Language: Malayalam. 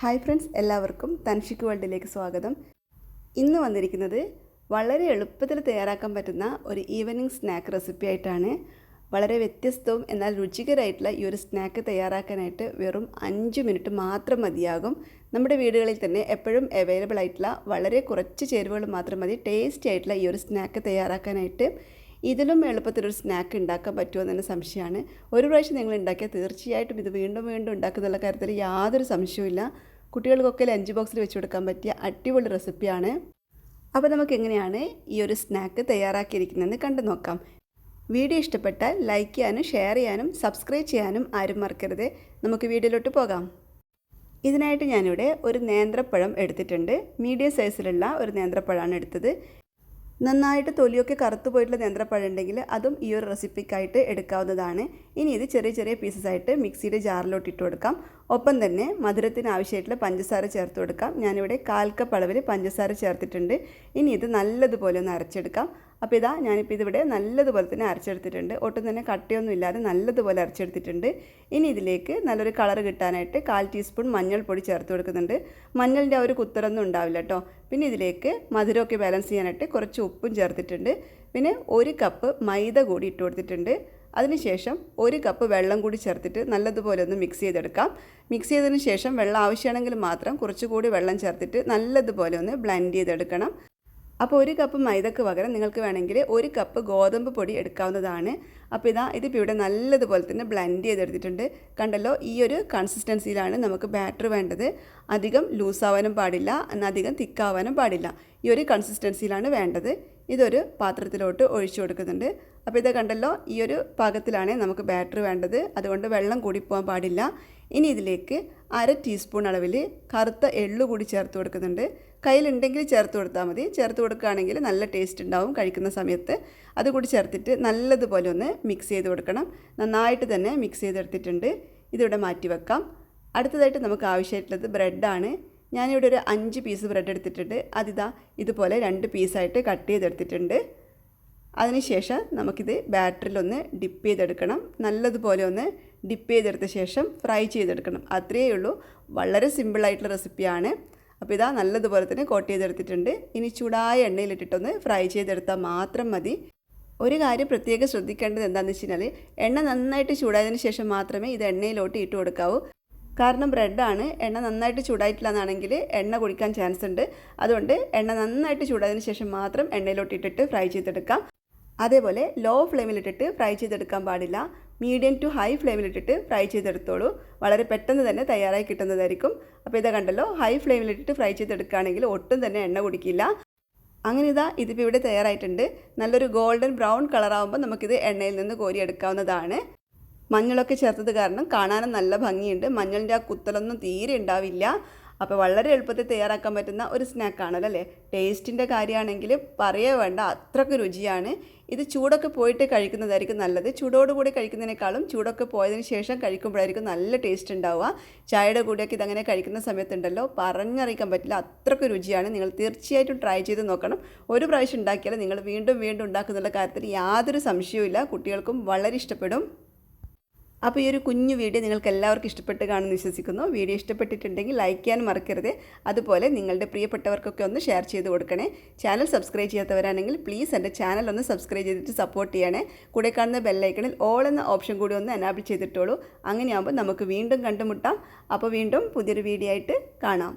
ഹായ് ഫ്രണ്ട്സ് എല്ലാവർക്കും തൻഷിക്ക് വേൾഡിലേക്ക് സ്വാഗതം. ഇന്ന് വന്നിരിക്കുന്നത് വളരെ എളുപ്പത്തിൽ തയ്യാറാക്കാൻ പറ്റുന്ന ഒരു ഈവനിങ് സ്നാക്ക് റെസിപ്പി ആയിട്ടാണ്. വളരെ വ്യത്യസ്തവും എന്നാൽ രുചികരമായിട്ടുള്ള ഈ ഒരു സ്നാക്ക് തയ്യാറാക്കാനായിട്ട് വെറും അഞ്ച് മിനിറ്റ് മാത്രം മതിയാകും. നമ്മുടെ വീടുകളിൽ തന്നെ എപ്പോഴും അവൈലബിൾ ആയിട്ടുള്ള വളരെ കുറച്ച് ചേരുവകൾ മാത്രം മതി. ടേസ്റ്റി ആയിട്ടുള്ള ഈ ഒരു സ്നാക്ക് തയ്യാറാക്കാനായിട്ട്. ഇതിലും എളുപ്പത്തിലൊരു സ്നാക്ക് ഉണ്ടാക്കാൻ പറ്റുമോ എന്നതിന് സംശയമാണ്. ഒരു പ്രാവശ്യം നിങ്ങൾ ഉണ്ടാക്കിയാൽ തീർച്ചയായിട്ടും ഇത് വീണ്ടും വീണ്ടും ഉണ്ടാക്കുന്നുള്ള കാര്യത്തിൽ യാതൊരു സംശയവുമില്ല കുട്ടികൾക്കൊക്കെ ലഞ്ച് ബോക്സിൽ വെച്ച് കൊടുക്കാൻ പറ്റിയ അടിപൊളി റെസിപ്പിയാണ് അപ്പോൾ നമുക്ക് എങ്ങനെയാണ് ഈ ഒരു സ്നാക്ക് തയ്യാറാക്കിയിരിക്കുന്നതെന്ന് കണ്ടു നോക്കാം. വീഡിയോ ഇഷ്ടപ്പെട്ടാൽ ലൈക്ക് ചെയ്യാനും ഷെയർ ചെയ്യാനും സബ്സ്ക്രൈബ് ചെയ്യാനും ആരും മറക്കരുത്. നമുക്ക് വീഡിയോയിലോട്ട് പോകാം. ഇതിനായിട്ട് ഞാനിവിടെ ഒരു നേന്ത്രപ്പഴം എടുത്തിട്ടുണ്ട്. മീഡിയം സൈസിലുള്ള ഒരു നേന്ത്രപ്പഴമാണ് എടുത്തത്. നന്നായിട്ട് തൊലിയൊക്കെ കറുത്തു പോയിട്ടുള്ള നേന്ത്രപ്പഴം ഉണ്ടെങ്കിൽ അതും ഈ ഒരു റെസിപ്പിക്കായിട്ട് എടുക്കാവുന്നതാണ്. ഇനി ഇത് ചെറിയ ചെറിയ പീസസ് ആയിട്ട് മിക്സിയുടെ ജാറിലോട്ട് ഇട്ട് കൊടുക്കാം. ഒപ്പം തന്നെ മധുരത്തിന് ആവശ്യമായിട്ടുള്ള പഞ്ചസാര ചേർത്ത് കൊടുക്കാം. ഞാനിവിടെ കാൽ കപ്പ് അളവിൽ പഞ്ചസാര ചേർത്തിട്ടുണ്ട്. ഇനി ഇത് നല്ലതുപോലെ ഒന്ന് അരച്ചെടുക്കാം. അപ്പോൾ ഇതാ ഞാനിപ്പോൾ ഇതിവിടെ നല്ലതുപോലെ തന്നെ അരച്ചെടുത്തിട്ടുണ്ട്. ഒട്ടും തന്നെ കട്ടിയൊന്നും ഇല്ലാതെ നല്ലതുപോലെ അരച്ചെടുത്തിട്ടുണ്ട്. ഇനി ഇതിലേക്ക് നല്ലൊരു കളർ കിട്ടാനായിട്ട് കാൽ ടീസ്പൂൺ മഞ്ഞൾപ്പൊടി ചേർത്ത് കൊടുക്കുന്നുണ്ട്. മഞ്ഞളിന്റെ ഒരു കുത്തറൊന്നും ഉണ്ടാവില്ല കേട്ടോ. പിന്നെ ഇതിലേക്ക് മധുരമൊക്കെ ബാലൻസ് ചെയ്യാനായിട്ട് കുറച്ച് ഉപ്പും ചേർത്തിട്ടുണ്ട്. പിന്നെ ഒരു കപ്പ് മൈദ കൂടി ഇട്ട് കൊടുത്തിട്ടുണ്ട്. അതിനുശേഷം ഒരു കപ്പ് വെള്ളം കൂടി ചേർത്തിട്ട് നല്ലതുപോലെ ഒന്ന് മിക്സ് ചെയ്തെടുക്കാം. മിക്സ് ചെയ്തതിന് ശേഷം വെള്ളം ആവശ്യമാണെങ്കിൽ മാത്രം കുറച്ചുകൂടി വെള്ളം ചേർത്തിട്ട് നല്ലതുപോലെ ഒന്ന് ബ്ലെൻഡ് ചെയ്തെടുക്കണം. അപ്പോൾ ഒരു കപ്പ് മൈദക്ക് പകരം നിങ്ങൾക്ക് വേണമെങ്കിൽ ഒരു കപ്പ് ഗോതമ്പ് പൊടി എടുക്കാവുന്നതാണ്. അപ്പോൾ ഇതാ ഇതിപ്പോൾ ഇവിടെ നല്ലതുപോലെ തന്നെ ബ്ലെൻഡ് ചെയ്തെടുത്തിട്ടുണ്ട്. കണ്ടല്ലോ ഈ ഒരു കൺസിസ്റ്റൻസിയിലാണ് നമുക്ക് ബാറ്റർ വേണ്ടത്. അധികം ലൂസാവാനും പാടില്ല അധികം തിക്കാവാനും പാടില്ല. ഈ ഒരു കൺസിസ്റ്റൻസിയിലാണ് വേണ്ടത്. ഇതൊരു പാത്രത്തിലോട്ട് ഒഴിച്ചു കൊടുക്കുന്നുണ്ട്. അപ്പോൾ ഇത് കണ്ടല്ലോ ഈ ഒരു പാകത്തിലാണ് നമുക്ക് ബാറ്റർ വേണ്ടത്. അതുകൊണ്ട് വെള്ളം കൂടിപ്പോകാൻ പോകാൻ പാടില്ല. ഇനി ഇതിലേക്ക് അര ടീസ്പൂൺ അളവിൽ കറുത്ത എള്ള് കൂടി ചേർത്ത് കൊടുക്കുന്നുണ്ട്. കയ്യിലുണ്ടെങ്കിൽ ചേർത്ത് കൊടുത്താൽ മതി. ചേർത്ത് കൊടുക്കുകയാണെങ്കിൽ നല്ല ടേസ്റ്റ് ഉണ്ടാവും കഴിക്കുന്ന സമയത്ത്. അതുകൂടി ചേർത്തിട്ട് നല്ലതുപോലെ ഒന്ന് മിക്സ് ചെയ്ത് കൊടുക്കണം. നന്നായിട്ട് തന്നെ മിക്സ് ചെയ്തെടുത്തിട്ടുണ്ട്. ഇതിവിടെ മാറ്റി വെക്കാം. അടുത്തതായിട്ട് നമുക്ക് ആവശ്യമായിട്ടുള്ളത് ബ്രെഡാണ് ഞാനിവിടെ ഒരു അഞ്ച് പീസ് ബ്രെഡ് എടുത്തിട്ടുണ്ട്. അതിതാ ഇതുപോലെ രണ്ട് പീസായിട്ട് കട്ട് ചെയ്തെടുത്തിട്ടുണ്ട്. അതിനുശേഷം നമുക്കിത് ബാറ്ററിലൊന്ന് ഡിപ്പ് ചെയ്തെടുക്കണം. നല്ലതുപോലെ ഒന്ന് ഡിപ്പ് ചെയ്തെടുത്ത ശേഷം ഫ്രൈ ചെയ്തെടുക്കണം. അത്രയേ ഉള്ളൂ. വളരെ സിമ്പിളായിട്ടുള്ള റെസിപ്പിയാണ് അപ്പോൾ ഇതാ നല്ലതുപോലെ തന്നെ കോട്ട് ചെയ്തെടുത്തിട്ടുണ്ട്. ഇനി ചൂടായ എണ്ണയിലിട്ടിട്ടൊന്ന് ഫ്രൈ ചെയ്തെടുത്താൽ മാത്രം മതി. ഒരു കാര്യം പ്രത്യേകം ശ്രദ്ധിക്കേണ്ടത് എന്താണെന്ന് വെച്ച് കഴിഞ്ഞാൽ എണ്ണ നന്നായിട്ട് ചൂടായതിന് ശേഷം മാത്രമേ ഇത് എണ്ണയിലോട്ട് ഇട്ട് കൊടുക്കാവൂ. കാരണം ബ്രെഡാണ് എണ്ണ നന്നായിട്ട് ചൂടായിട്ടില്ല എന്നാണെങ്കിൽ എണ്ണ കുടിക്കാൻ ചാൻസ് ഉണ്ട്. അതുകൊണ്ട് എണ്ണ നന്നായിട്ട് ചൂടായതിന് ശേഷം മാത്രം എണ്ണയിലോട്ട് ഇട്ടിട്ട് ഫ്രൈ ചെയ്തെടുക്കാം. അതേപോലെ ലോ ഫ്ലെയിമിലിട്ടിട്ട് ഫ്രൈ ചെയ്തെടുക്കാൻ പാടില്ല. മീഡിയം ടു ഹൈ ഫ്ലെയിമിലിട്ടിട്ട് ഫ്രൈ ചെയ്തെടുത്തോളൂ. വളരെ പെട്ടെന്ന് തന്നെ തയ്യാറായി കിട്ടുന്നതായിരിക്കും. അപ്പോൾ ഇതാ കണ്ടല്ലോ ഹൈ ഫ്ലെയിമിലിട്ടിട്ട് ഫ്രൈ ചെയ്തെടുക്കുകയാണെങ്കിൽ ഒട്ടും തന്നെ എണ്ണ കുടിക്കില്ല. അങ്ങനെ ഇതാ ഇതിപ്പോൾ ഇവിടെ തയ്യാറായിട്ടുണ്ട്. നല്ലൊരു ഗോൾഡൻ ബ്രൗൺ കളറാകുമ്പോൾ നമുക്കിത് എണ്ണയിൽ നിന്ന് കോരിയെടുക്കാവുന്നതാണ് മഞ്ഞളൊക്കെ ചേർത്തത് കാരണം കാണാനും നല്ല ഭംഗിയുണ്ട്. മഞ്ഞളിന്റെ ആ കുത്തലൊന്നും തീരെ ഉണ്ടാവില്ല. അപ്പോൾ വളരെ എളുപ്പത്തിൽ തയ്യാറാക്കാൻ പറ്റുന്ന ഒരു സ്നാക്കാണല്ലോ അല്ലേ ടേസ്റ്റിന്റെ കാര്യമാണെങ്കിൽ പറയേ വേണ്ട അത്രയ്ക്ക് രുചിയാണ്. ഇത് ചൂടൊക്കെ പോയിട്ട് കഴിക്കുന്നതായിരിക്കും നല്ലത്. ചൂടോടുകൂടി കഴിക്കുന്നതിനേക്കാളും ചൂടൊക്കെ പോയതിന് ശേഷം കഴിക്കുമ്പോഴായിരിക്കും നല്ല ടേസ്റ്റ് ഉണ്ടാവുക. ചായയുടെ കൂടെയൊക്കെ ഇതങ്ങനെ കഴിക്കുന്ന സമയത്തുണ്ടല്ലോ പറഞ്ഞറിയിക്കാൻ പറ്റില്ല അത്രയ്ക്ക് രുചിയാണ്. നിങ്ങൾ തീർച്ചയായിട്ടും ട്രൈ ചെയ്ത് നോക്കണം. ഒരു പ്രാവശ്യം ഉണ്ടാക്കിയാൽ നിങ്ങൾ വീണ്ടും വീണ്ടും ഉണ്ടാക്കുന്നുള്ള കാര്യത്തിൽ യാതൊരു സംശയവുമില്ല. കുട്ടികൾക്കും വളരെ ഇഷ്ടപ്പെടും. അപ്പോൾ ഈ ഒരു കുഞ്ഞു വീഡിയോ നിങ്ങൾക്ക് എല്ലാവർക്കും ഇഷ്ടപ്പെട്ട് കാണുമെന്ന് വിശ്വസിക്കുന്നു. വീഡിയോ ഇഷ്ടപ്പെട്ടിട്ടുണ്ടെങ്കിൽ ലൈക്ക് ചെയ്യാൻ മറക്കരുത്. അതുപോലെ നിങ്ങളുടെ പ്രിയപ്പെട്ടവർക്കൊക്കെ ഒന്ന് ഷെയർ ചെയ്ത് കൊടുക്കണേ. ചാനൽ സബ്സ്ക്രൈബ് ചെയ്യാത്തവരാണെങ്കിൽ പ്ലീസ് എന്റെ ചാനൽ ഒന്ന് സബ്സ്ക്രൈബ് ചെയ്തിട്ട് സപ്പോർട്ട് ചെയ്യണേ. കൂടെ കാണുന്ന ബെല്ലൈക്കണിൽ ഓൾ എന്ന ഓപ്ഷൻ കൂടി ഒന്ന് എനാബിൾ ചെയ്തിട്ടോളൂ. അങ്ങനെയാകുമ്പോൾ നമുക്ക് വീണ്ടും കണ്ടുമുട്ടാം. അപ്പോൾ വീണ്ടും പുതിയൊരു വീഡിയോ ആയിട്ട് കാണാം.